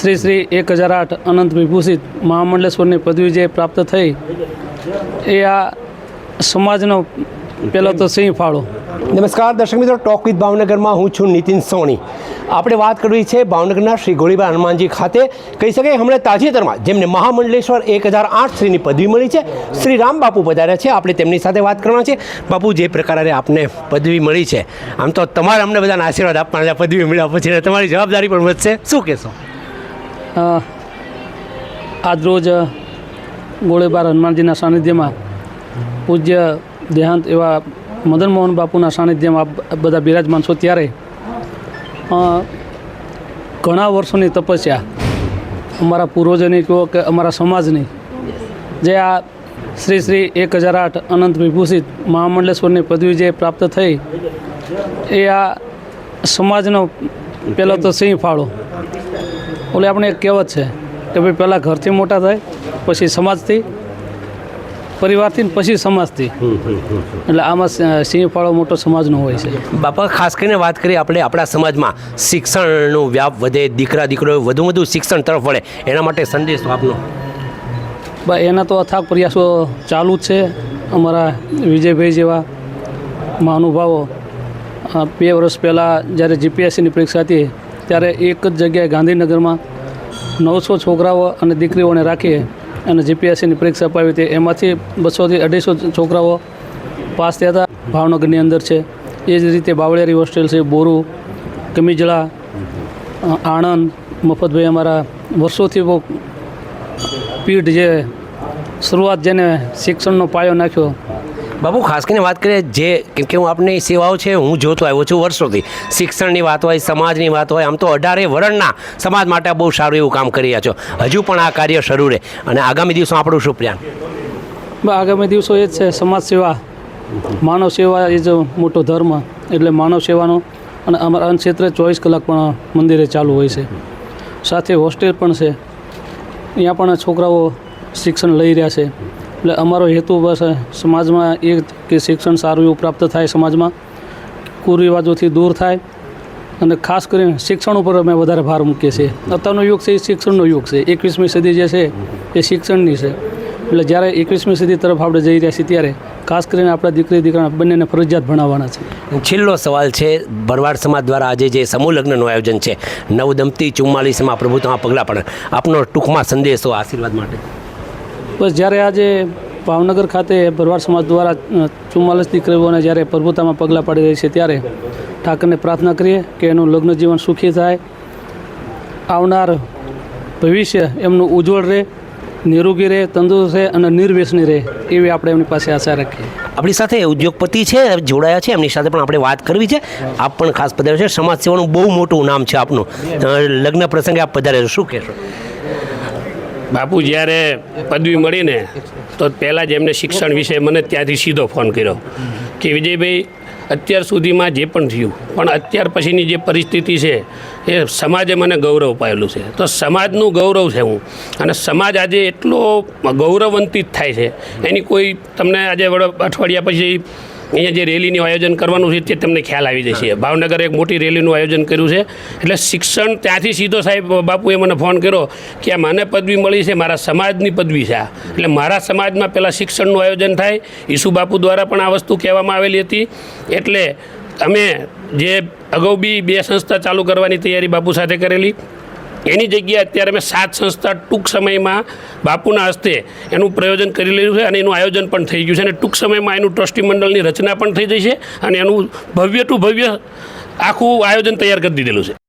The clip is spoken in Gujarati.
શ્રી શ્રી એક હજાર આઠ અનંત વિભૂષિત મહામંડલેશ્વરની પદવી જે પ્રાપ્ત થઈ, એ આ સમાજનો પહેલો તો સિંહ ફાળો. નમસ્કાર, દર્શક મિત્રો, ટોક વિથ ભાવનગરમાં હું છું નીતિન સોની. આપણે વાત કરવી છે ભાવનગરના શ્રી ગોળીબા હનુમાનજી ખાતે. કહી શકાય હમણાં તાજેતરમાં જેમને મહામંડલેશ્વર એક હજાર આઠ શ્રીની પદવી મળી છે, શ્રી રામ બાપુ પધાર્યા છે. આપણે તેમની સાથે વાત કરવાના છે. બાપુ, જે પ્રકારે આપને પદવી મળી છે, આમ તો તમારે અમને બધાને આશીર્વાદ આપવાના પદવી મળ્યા પછી તમારી જવાબદારી પણ વધશે. શું કહેશો? આજરોજ ગોળીબાર હનુમાનજીના સાનિધ્યમાં પૂજ્ય દેહાંત એવા મદન મોહન બાપુના સાનિધ્યમાં બધા બિરાજમાન છો ત્યારે ઘણા વર્ષોની તપસ્યા અમારા પૂર્વજોની કહો કે અમારા સમાજની, જે આ શ્રી શ્રી એક હજાર આઠ અનંત વિભૂષિત મહામંડલેશ્વરની પદવી જે પ્રાપ્ત થઈ, એ આ સમાજનો પહેલો તો સિંહ ફાળો. ઓલે આપણે એક કહેવત છે કે ભાઈ પહેલાં ઘરથી મોટા થાય પછી સમાજથી પરિવારથી ને પછી સમાજથી. એટલે આમાં સિંહ ફાળો મોટો સમાજનો હોય છે. બાપા ખાસ કરીને વાત કરીએ આપણે આપણા સમાજમાં શિક્ષણનો વ્યાપ વધે દીકરા દીકરો વધુ વધુ શિક્ષણ તરફ વળે. એના માટે સંદેશો આપનો. બા એના તો અથાગ પ્રયાસો ચાલુ જ છે. અમારા વિજયભાઈ જેવા મહાનુભાવો બે વર્ષ પહેલાં જ્યારે જીપીએસસીની પરીક્ષા હતી ત્યારે એક જ જગ્યાએ ગાંધીનગરમાં નવસો છોકરાઓ અને દીકરીઓને રાખી અને જીપીએસસીની પરીક્ષા અપાવી હતી. એમાંથી બસોથી અઢીસો છોકરાઓ પાસ થયા હતા. ભાવનગરની અંદર છે. એ જ રીતે બાવળિયારી હોસ્ટેલ છે, બોરુ, કમીજળા આણંદ, મફતભાઈ અમારા વર્ષોથી પીઢ જે શરૂઆત જેને શિક્ષણનો પાયો નાખ્યો બાબુ, ખાસ કરીને વાત કરીએ જે, કેમ કે હું આપની સેવાઓ છે, હું જોતો આવ્યો છું વર્ષોથી. શિક્ષણની વાત હોય, સમાજની વાત હોય, આમ તો અઢારે વરણના સમાજ માટે બહુ સારું એવું કામ કરી રહ્યા છો. હજુ પણ આ કાર્ય શરૂ રહે. અને આગામી દિવસો આપણું શું પ્લાન? આગામી દિવસો એ જ છે, સમાજ સેવા. માનવ સેવા એ જ મોટો ધર્મ, એટલે માનવ સેવાનો અને અમારા ક્ષેત્રે ચોવીસ કલાક પણ મંદિરે ચાલુ હોય છે. સાથે હોસ્ટેલ પણ છે. અહીંયા પણ છોકરાઓ શિક્ષણ લઈ રહ્યા છે. એટલે અમારો હેતુ બસ સમાજમાં એ કે શિક્ષણ સારું એવું પ્રાપ્ત થાય સમાજમાં, કુરિવાજોથી દૂર થાય અને ખાસ કરીને શિક્ષણ ઉપર અમે વધારે ભાર મૂકીએ છીએ. અત્યારનો યુગ છે એ શિક્ષણનો યુગ છે. એકવીસમી સદી જે છે એ શિક્ષણની છે. એટલે જ્યારે એકવીસમી સદી તરફ આપણે જઈ રહ્યા છીએ ત્યારે ખાસ કરીને આપણા દીકરી દીકરા બંનેને ફરજિયાત ભણાવવાના છે. છેલ્લો સવાલ છે, ભરવાડ સમાજ દ્વારા આજે જે સમૂહ લગ્નનું આયોજન છે, નવદંપતી ચુમ્માલીસમાં પ્રભુત્વમાં પગલાં પણ આપનો ટૂંકમાં સંદેશો આશીર્વાદ માટે. બસ જ્યારે આજે ભાવનગર ખાતે ભરવાડ સમાજ દ્વારા ચુમ્માલીસ દીકરીઓને જ્યારે પ્રભુતામાં પગલાં પાડી રહી છે, ત્યારે ઠાકરને પ્રાર્થના કરીએ કે એનું લગ્ન જીવન સુખી થાય. આવનાર ભવિષ્ય એમનું ઉજ્જવળ રહે, નિરોગી રહે, તંદુરસ્ત રહે અને નિર્વ્યસની રહે, એવી આપણે એમની પાસે આશા રાખીએ. આપણી સાથે ઉદ્યોગપતિ છે, જોડાયા છે, એમની સાથે પણ આપણે વાત કરવી છે. આપ પણ ખાસ પધાર્યો છે. સમાજ સેવાનું બહુ મોટું નામ છે આપનું. લગ્ન પ્રસંગે આપ પધાર્યા શું કહેશો? બાપુ, જ્યારે પદવી મળીને, તો પહેલાં જ એમને શિક્ષણ વિશે મને ત્યાંથી સીધો ફોન કર્યો કે, વિજયભાઈ, અત્યાર સુધીમાં જે પણ થયું, પણ અત્યાર પછીની જે પરિસ્થિતિ છે, એ સમાજે મને ગૌરવ પાયેલું છે. તો સમાજનું ગૌરવ છે હું. અને સમાજ આજે એટલો ગૌરવવંતિત થાય છે. એની કોઈ તમને આજે વડો- અઠવાડિયા પછી અહીંયા જે રેલીનું આયોજન કરવાનું છે તે તમને ખ્યાલ આવી જશે. ભાવનગર એક મોટી રેલીનું આયોજન કર્યું છે. એટલે શિક્ષણ ત્યાંથી સીધો સાહેબ, બાપુએ મને ફોન કર્યો કે આ મને પદવી મળી છે, મારા સમાજની પદવી છે આ. એટલે મારા સમાજમાં પહેલાં શિક્ષણનું આયોજન થાય. ઈસુ બાપુ દ્વારા પણ આ વસ્તુ કહેવામાં આવેલી હતી. એટલે અમે જે અગાઉ બી બે સંસ્થા ચાલુ કરવાની તૈયારી બાપુ સાથે કરેલી. એની જગ્યાએ અત્યારે મેં સાત સંસ્થા ટૂંક સમયમાં બાપુના હસ્તે એનું પ્રયોજન કરી લીધું છે અને એનું આયોજન પણ થઈ ગયું છે અને ટૂંક સમયમાં એનું ટ્રસ્ટી મંડળની રચના પણ થઈ જઈ છે અને એનું ભવ્ય ટુ ભવ્ય આખું આયોજન તૈયાર કરી દીધેલું છે.